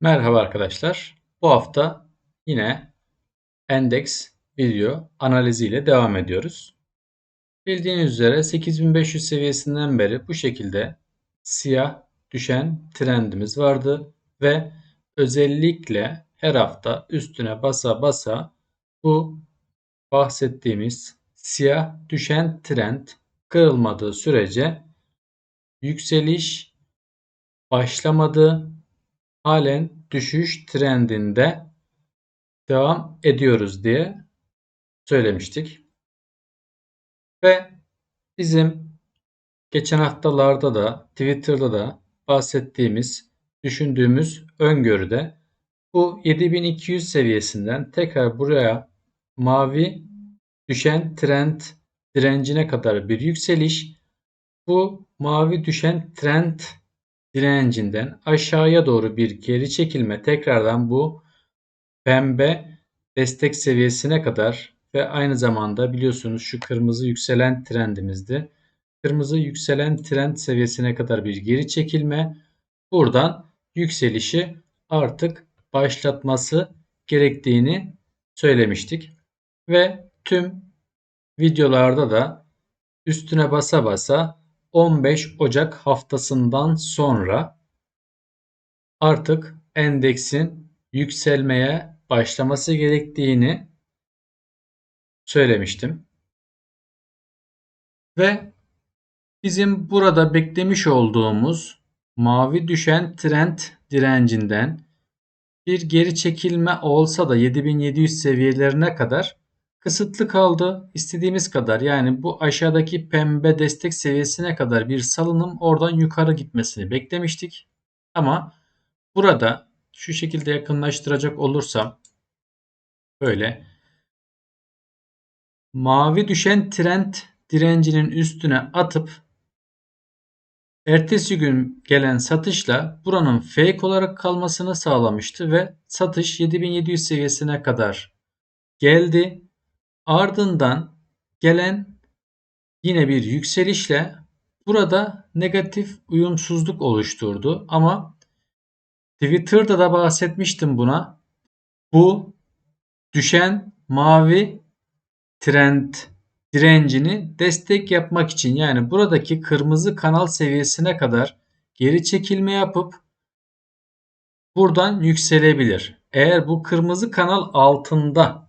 Merhaba arkadaşlar. Bu hafta yine endeks video analizi ile devam ediyoruz. Bildiğiniz üzere 8500 seviyesinden beri bu şekilde siyah düşen trendimiz vardı ve özellikle her hafta üstüne basa basa bu bahsettiğimiz siyah düşen trend kırılmadığı sürece yükseliş başlamadı halen düşüş trendinde devam ediyoruz diye söylemiştik. Ve bizim geçen haftalarda da Twitter'da da bahsettiğimiz, düşündüğümüz öngörüde bu 7200 seviyesinden tekrar buraya mavi düşen trend direncine kadar bir yükseliş. Bu mavi düşen trend direncinden aşağıya doğru bir geri çekilme tekrardan bu pembe destek seviyesine kadar ve aynı zamanda biliyorsunuz şu kırmızı yükselen trendimizdi. Kırmızı yükselen trend seviyesine kadar bir geri çekilme. Buradan yükselişi artık başlatması gerektiğini söylemiştik. Ve tüm videolarda da üstüne basa basa 15 Ocak haftasından sonra artık endeksin yükselmeye başlaması gerektiğini söylemiştim. Ve bizim burada beklemiş olduğumuz mavi düşen trend direncinden bir geri çekilme olsa da 7700 seviyelerine kadar kısıtlı kaldı. İstediğimiz kadar yani bu aşağıdaki pembe destek seviyesine kadar bir salınım oradan yukarı gitmesini beklemiştik. Ama burada şu şekilde yakınlaştıracak olursam böyle mavi düşen trend direncinin üstüne atıp ertesi gün gelen satışla buranın fake olarak kalmasını sağlamıştı ve satış 7700 seviyesine kadar geldi. Ardından gelen yine bir yükselişle burada negatif uyumsuzluk oluşturdu. Ama Twitter'da da bahsetmiştim buna. Bu düşen mavi trend direncini destek yapmak için yani buradaki kırmızı kanal seviyesine kadar geri çekilme yapıp buradan yükselebilir. Eğer bu kırmızı kanal altında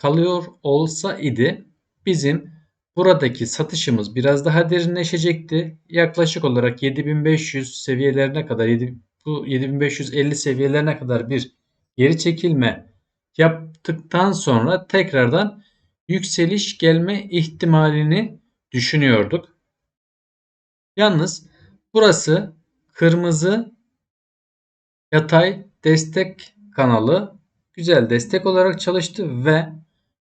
kalıyor olsa idi bizim buradaki satışımız biraz daha derinleşecekti. Yaklaşık olarak 7500 seviyelerine kadar 7, bu 7550 seviyelerine kadar bir geri çekilme yaptıktan sonra tekrardan yükseliş gelme ihtimalini düşünüyorduk. Yalnız burası kırmızı yatay destek kanalı güzel destek olarak çalıştı ve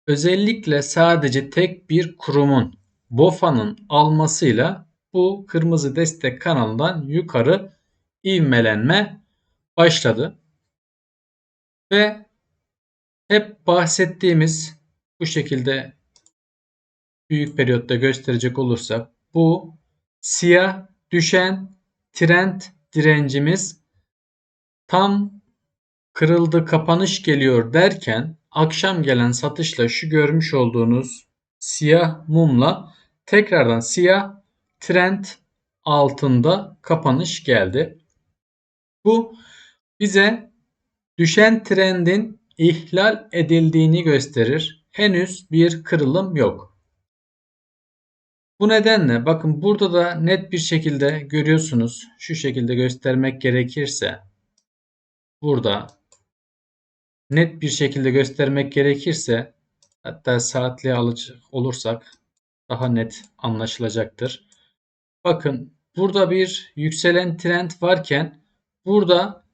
Özellikle sadece tek bir kurumun BOFA'nın almasıyla bu kırmızı destek kanalından yukarı ivmelenme başladı. Ve hep bahsettiğimiz bu şekilde büyük periyotta gösterecek olursak bu siyah düşen trend direncimiz tam kırıldı kapanış geliyor derken akşam gelen satışla şu görmüş olduğunuz siyah mumla tekrardan siyah trend altında kapanış geldi. Bu bize düşen trendin ihlal edildiğini gösterir. Henüz bir kırılım yok. Bu nedenle bakın burada da net bir şekilde görüyorsunuz. Şu şekilde göstermek gerekirse burada net bir şekilde göstermek gerekirse hatta saatliğe alacak olursak daha net anlaşılacaktır. Bakın burada bir yükselen trend varken burada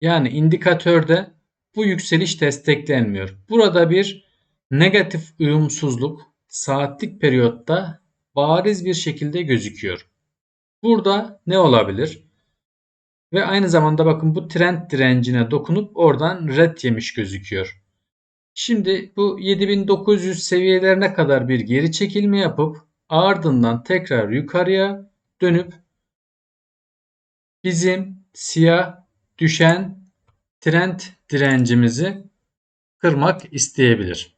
yani indikatörde bu yükseliş desteklenmiyor. Burada bir negatif uyumsuzluk saatlik periyotta bariz bir şekilde gözüküyor. Burada ne olabilir? Ve aynı zamanda bakın bu trend direncine dokunup oradan red yemiş gözüküyor. Şimdi bu 7900 seviyelerine kadar bir geri çekilme yapıp ardından tekrar yukarıya dönüp bizim siyah düşen trend direncimizi kırmak isteyebilir.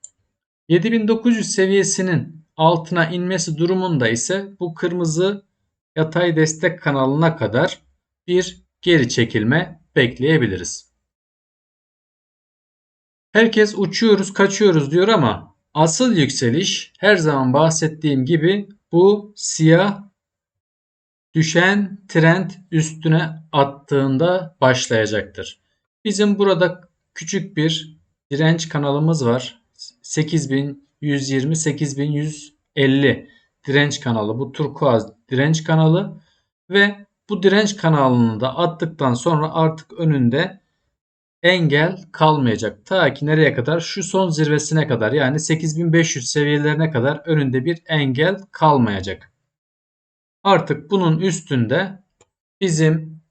7900 seviyesinin altına inmesi durumunda ise bu kırmızı yatay destek kanalına kadar bir geri çekilme bekleyebiliriz. Herkes uçuyoruz, kaçıyoruz diyor ama asıl yükseliş her zaman bahsettiğim gibi bu siyah düşen trend üstüne attığında başlayacaktır. Bizim burada küçük bir direnç kanalımız var. 8120 8150 direnç kanalı bu turkuaz direnç kanalı ve bu direnç kanalını da attıktan sonra artık önünde engel kalmayacak. Ta ki nereye kadar? Şu son zirvesine kadar yani 8500 seviyelerine kadar önünde bir engel kalmayacak. Artık bunun üstünde bizim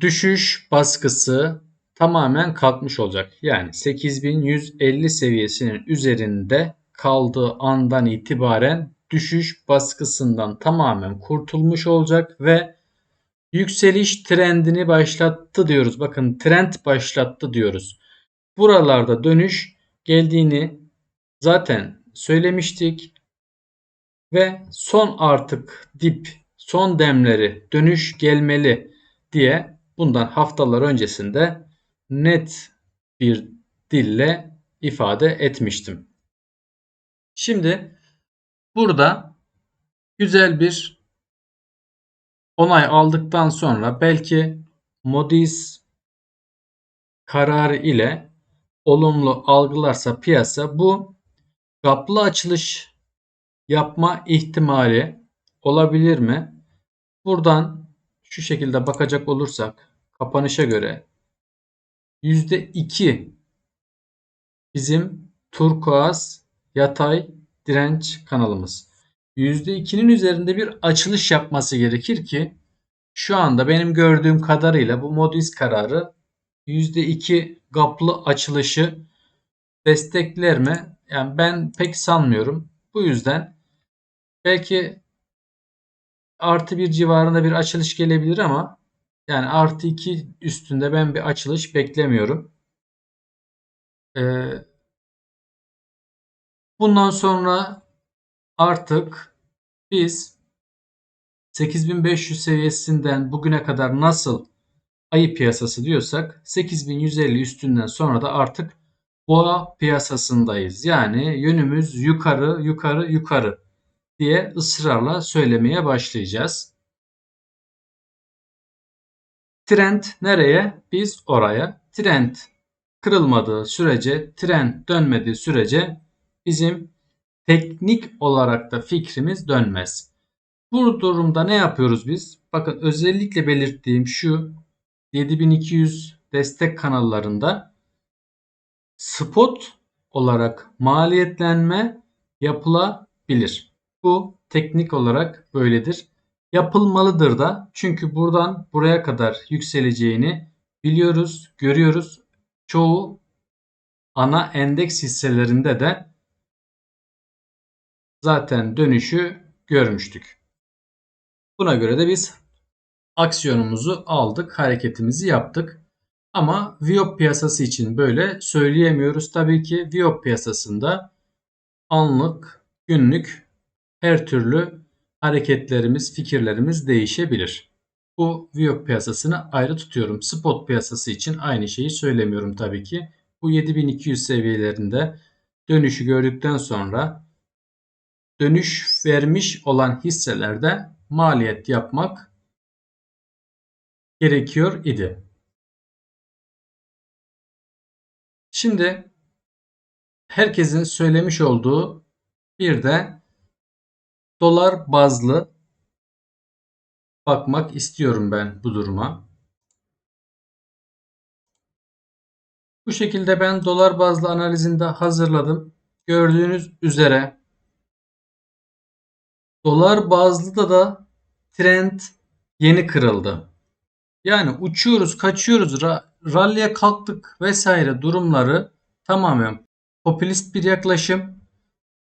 düşüş baskısı tamamen kalkmış olacak. Yani 8150 seviyesinin üzerinde kaldığı andan itibaren düşüş baskısından tamamen kurtulmuş olacak ve yükseliş trendini başlattı diyoruz. Bakın trend başlattı diyoruz. Buralarda dönüş geldiğini zaten söylemiştik ve son artık dip, son demleri dönüş gelmeli diye bundan haftalar öncesinde net bir dille ifade etmiştim. Şimdi burada güzel bir onay aldıktan sonra belki Moody's kararı ile olumlu algılarsa piyasa bu gaplı açılış yapma ihtimali olabilir mi? Buradan şu şekilde bakacak olursak kapanışa göre %2 bizim turkuaz yatay direnç kanalımız. %2'nin üzerinde bir açılış yapması gerekir ki şu anda benim gördüğüm kadarıyla bu Moody's kararı %2 gaplı açılışı destekler mi? Yani ben pek sanmıyorum. Bu yüzden belki artı bir civarında bir açılış gelebilir ama yani artı 2 üstünde ben bir açılış beklemiyorum. Ee, bundan sonra artık biz 8500 seviyesinden bugüne kadar nasıl ayı piyasası diyorsak 8150 üstünden sonra da artık boğa piyasasındayız. Yani yönümüz yukarı yukarı yukarı diye ısrarla söylemeye başlayacağız. Trend nereye? Biz oraya. Trend kırılmadığı sürece, trend dönmediği sürece bizim teknik olarak da fikrimiz dönmez. Bu durumda ne yapıyoruz biz? Bakın özellikle belirttiğim şu 7200 destek kanallarında spot olarak maliyetlenme yapılabilir. Bu teknik olarak böyledir. Yapılmalıdır da çünkü buradan buraya kadar yükseleceğini biliyoruz, görüyoruz. Çoğu ana endeks hisselerinde de zaten dönüşü görmüştük. Buna göre de biz aksiyonumuzu aldık, hareketimizi yaptık. Ama Viyop piyasası için böyle söyleyemiyoruz. Tabii ki Viyop piyasasında anlık, günlük her türlü hareketlerimiz, fikirlerimiz değişebilir. Bu Viyop piyasasını ayrı tutuyorum. Spot piyasası için aynı şeyi söylemiyorum tabii ki. Bu 7200 seviyelerinde dönüşü gördükten sonra dönüş vermiş olan hisselerde maliyet yapmak gerekiyor idi. Şimdi herkesin söylemiş olduğu bir de dolar bazlı bakmak istiyorum ben bu duruma. Bu şekilde ben dolar bazlı analizinde hazırladım. Gördüğünüz üzere Dolar bazlı da trend yeni kırıldı. Yani uçuyoruz, kaçıyoruz, ra rally'e kalktık vesaire durumları tamamen popülist bir yaklaşım.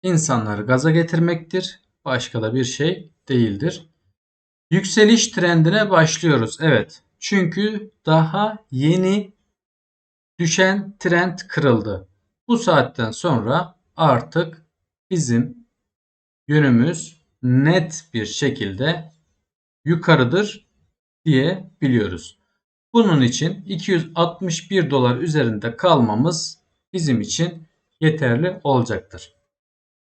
İnsanları gaza getirmektir. Başka da bir şey değildir. Yükseliş trendine başlıyoruz. Evet. Çünkü daha yeni düşen trend kırıldı. Bu saatten sonra artık bizim yönümüz net bir şekilde yukarıdır diye biliyoruz. Bunun için 261 dolar üzerinde kalmamız bizim için yeterli olacaktır.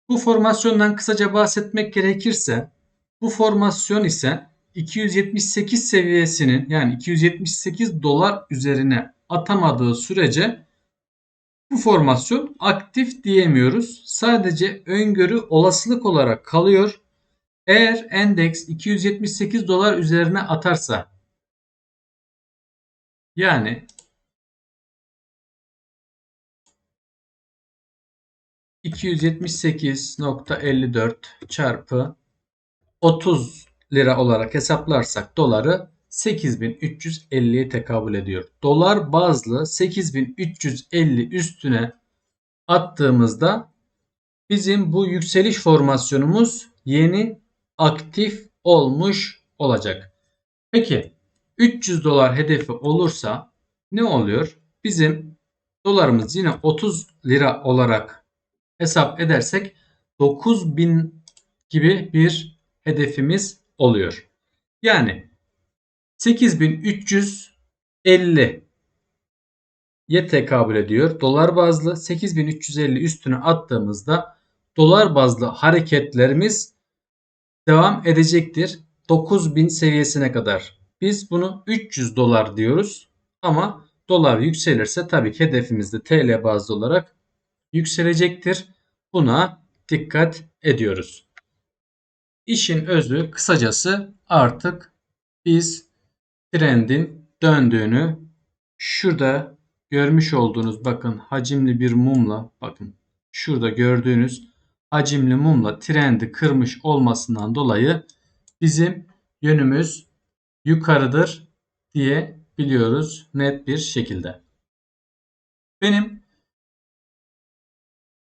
Bu formasyondan kısaca bahsetmek gerekirse bu formasyon ise 278 seviyesinin yani 278 dolar üzerine atamadığı sürece bu formasyon aktif diyemiyoruz. Sadece öngörü olasılık olarak kalıyor. Eğer endeks 278 dolar üzerine atarsa yani ...278.54 çarpı 30 lira olarak hesaplarsak doları 8350'ye tekabül ediyor. Dolar bazlı 8350 üstüne attığımızda bizim bu yükseliş formasyonumuz yeni aktif olmuş olacak. Peki 300 dolar hedefi olursa ne oluyor? Bizim dolarımız yine 30 lira olarak hesap edersek 9000 gibi bir hedefimiz oluyor. Yani 8350 ye tekabül ediyor. Dolar bazlı 8350 üstüne attığımızda dolar bazlı hareketlerimiz devam edecektir. 9000 seviyesine kadar. Biz bunu 300 dolar diyoruz. Ama dolar yükselirse tabii ki hedefimiz de TL bazlı olarak yükselecektir. Buna dikkat ediyoruz. İşin özü kısacası artık biz trendin döndüğünü şurada görmüş olduğunuz bakın hacimli bir mumla bakın şurada gördüğünüz hacimli mumla trendi kırmış olmasından dolayı bizim yönümüz yukarıdır diye biliyoruz net bir şekilde. Benim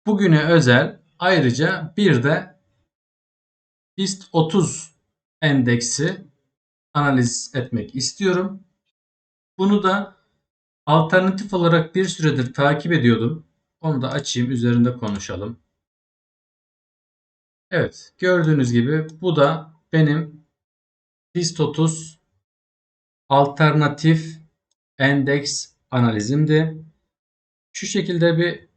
bugüne özel ayrıca bir de BIST 30 endeksi analiz etmek istiyorum. Bunu da alternatif olarak bir süredir takip ediyordum. Onu da açayım üzerinde konuşalım. Evet gördüğünüz gibi bu da benim 30 alternatif endeks analizimdi. Şu şekilde bir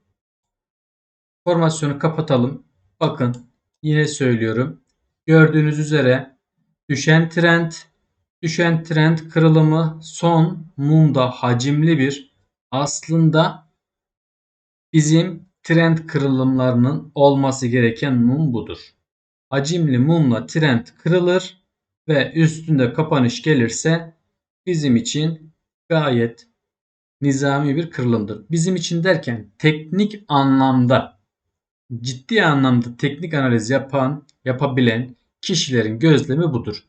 formasyonu kapatalım. Bakın yine söylüyorum. Gördüğünüz üzere düşen trend, düşen trend kırılımı son mumda hacimli bir aslında bizim trend kırılımlarının olması gereken mum budur. Hacimli mumla trend kırılır ve üstünde kapanış gelirse bizim için gayet nizami bir kırılımdır. Bizim için derken teknik anlamda ciddi anlamda teknik analiz yapan, yapabilen kişilerin gözlemi budur.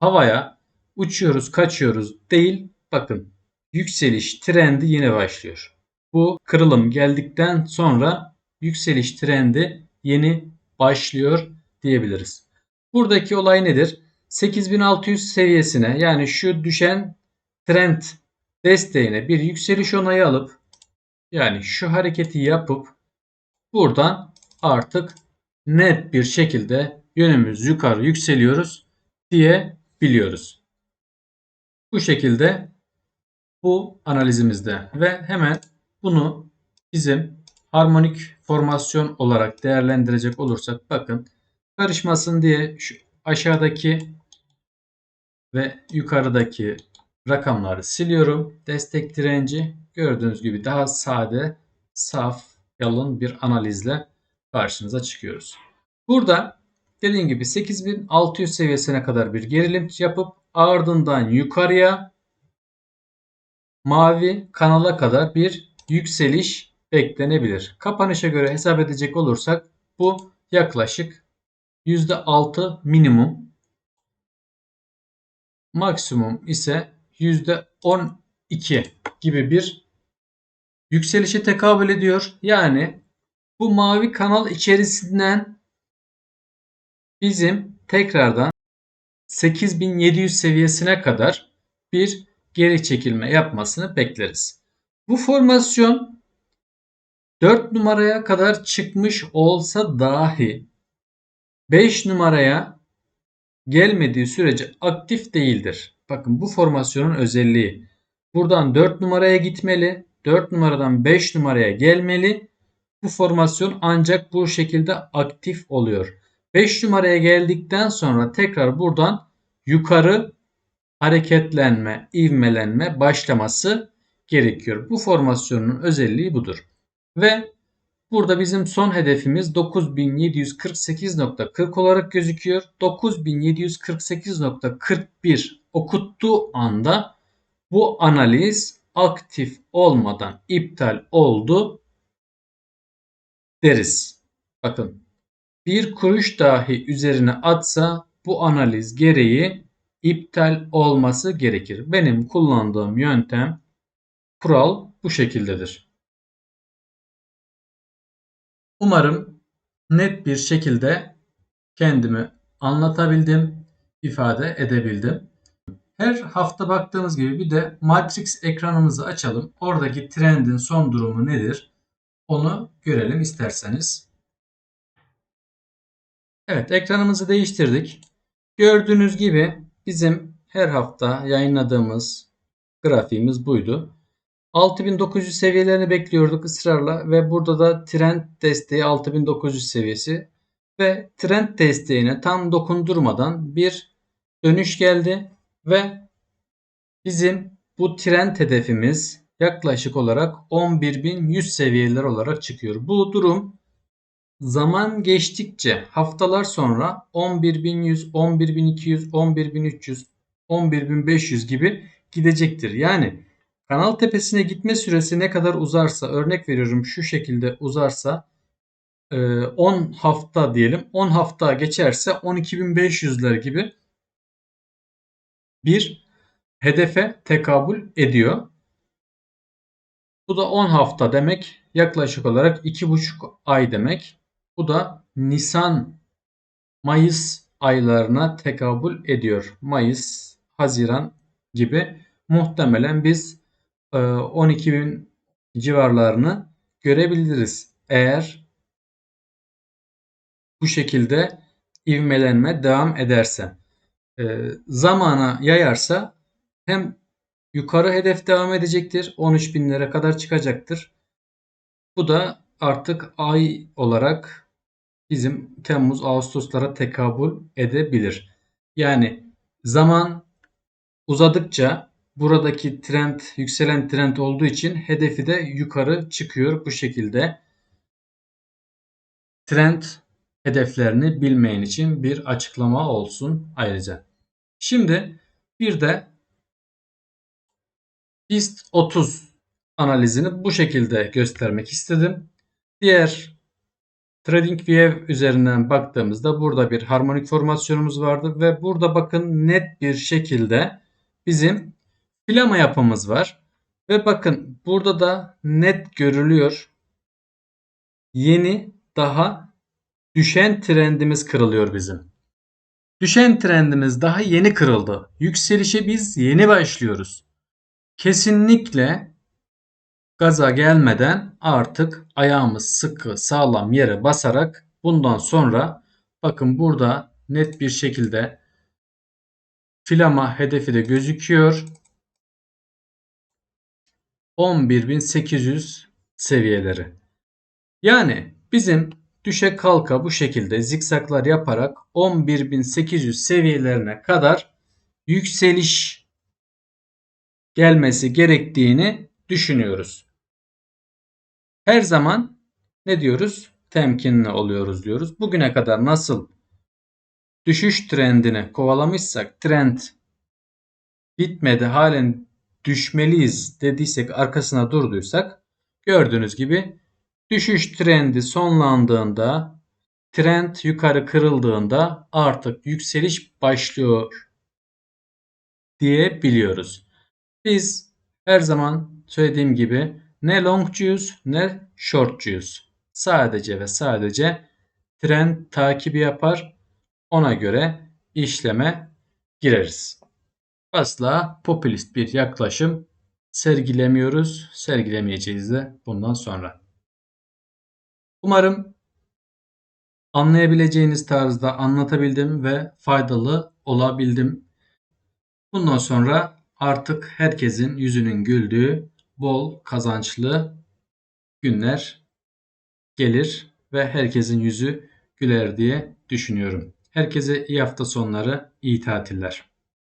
Havaya uçuyoruz, kaçıyoruz değil. Bakın yükseliş trendi yine başlıyor. Bu kırılım geldikten sonra yükseliş trendi yeni başlıyor diyebiliriz. Buradaki olay nedir? 8600 seviyesine yani şu düşen trend desteğine bir yükseliş onayı alıp yani şu hareketi yapıp buradan artık net bir şekilde yönümüz yukarı yükseliyoruz diye biliyoruz. Bu şekilde bu analizimizde ve hemen bunu bizim harmonik formasyon olarak değerlendirecek olursak bakın karışmasın diye şu aşağıdaki ve yukarıdaki rakamları siliyorum. Destek direnci gördüğünüz gibi daha sade, saf, yalın bir analizle karşınıza çıkıyoruz. Burada dediğim gibi 8600 seviyesine kadar bir gerilim yapıp ardından yukarıya mavi kanala kadar bir yükseliş beklenebilir. Kapanışa göre hesap edecek olursak bu yaklaşık %6 minimum maksimum ise %12 gibi bir yükselişe tekabül ediyor. Yani bu mavi kanal içerisinden bizim tekrardan 8700 seviyesine kadar bir geri çekilme yapmasını bekleriz. Bu formasyon 4 numaraya kadar çıkmış olsa dahi 5 numaraya gelmediği sürece aktif değildir. Bakın bu formasyonun özelliği. Buradan 4 numaraya gitmeli. 4 numaradan 5 numaraya gelmeli. Bu formasyon ancak bu şekilde aktif oluyor. 5 numaraya geldikten sonra tekrar buradan yukarı hareketlenme, ivmelenme başlaması gerekiyor. Bu formasyonun özelliği budur. Ve burada bizim son hedefimiz 9748.40 olarak gözüküyor. 9748.41 okuttuğu anda bu analiz aktif olmadan iptal oldu deriz. Bakın bir kuruş dahi üzerine atsa bu analiz gereği iptal olması gerekir. Benim kullandığım yöntem kural bu şekildedir. Umarım net bir şekilde kendimi anlatabildim, ifade edebildim. Her hafta baktığımız gibi bir de Matrix ekranımızı açalım. Oradaki trendin son durumu nedir? Onu görelim isterseniz. Evet ekranımızı değiştirdik. Gördüğünüz gibi bizim her hafta yayınladığımız grafiğimiz buydu. 6900 seviyelerini bekliyorduk ısrarla ve burada da trend desteği 6900 seviyesi ve trend desteğine tam dokundurmadan bir dönüş geldi ve bizim bu trend hedefimiz yaklaşık olarak 11.100 seviyeler olarak çıkıyor. Bu durum zaman geçtikçe haftalar sonra 11.100, 11.200, 11.300, 11.500 gibi gidecektir. Yani kanal tepesine gitme süresi ne kadar uzarsa örnek veriyorum şu şekilde uzarsa 10 e, hafta diyelim 10 hafta geçerse 12.500'ler gibi bir hedefe tekabül ediyor. Bu da 10 hafta demek. Yaklaşık olarak 2,5 ay demek. Bu da Nisan Mayıs aylarına tekabül ediyor. Mayıs, Haziran gibi muhtemelen biz 12 e, civarlarını görebiliriz. Eğer bu şekilde ivmelenme devam ederse. E, zamana yayarsa hem yukarı hedef devam edecektir. 13 binlere kadar çıkacaktır. Bu da artık ay olarak bizim Temmuz Ağustoslara tekabül edebilir. Yani zaman uzadıkça buradaki trend yükselen trend olduğu için hedefi de yukarı çıkıyor bu şekilde. Trend hedeflerini bilmeyen için bir açıklama olsun ayrıca. Şimdi bir de BIST 30 analizini bu şekilde göstermek istedim. Diğer TradingView üzerinden baktığımızda burada bir harmonik formasyonumuz vardı ve burada bakın net bir şekilde bizim filama yapımız var. Ve bakın burada da net görülüyor. Yeni daha düşen trendimiz kırılıyor bizim. Düşen trendimiz daha yeni kırıldı. Yükselişe biz yeni başlıyoruz. Kesinlikle gaza gelmeden artık ayağımız sıkı sağlam yere basarak bundan sonra bakın burada net bir şekilde filama hedefi de gözüküyor. 11.800 seviyeleri. Yani bizim düşe kalka bu şekilde zikzaklar yaparak 11.800 seviyelerine kadar yükseliş gelmesi gerektiğini düşünüyoruz. Her zaman ne diyoruz? Temkinli oluyoruz diyoruz. Bugüne kadar nasıl düşüş trendini kovalamışsak trend bitmedi halen düşmeliyiz dediysek arkasına durduysak gördüğünüz gibi düşüş trendi sonlandığında trend yukarı kırıldığında artık yükseliş başlıyor diyebiliyoruz. Biz her zaman söylediğim gibi ne longcuyuz ne shortcuyuz. Sadece ve sadece trend takibi yapar ona göre işleme gireriz. Asla popülist bir yaklaşım sergilemiyoruz. Sergilemeyeceğiz de bundan sonra. Umarım anlayabileceğiniz tarzda anlatabildim ve faydalı olabildim. Bundan sonra artık herkesin yüzünün güldüğü bol kazançlı günler gelir ve herkesin yüzü güler diye düşünüyorum. Herkese iyi hafta sonları, iyi tatiller.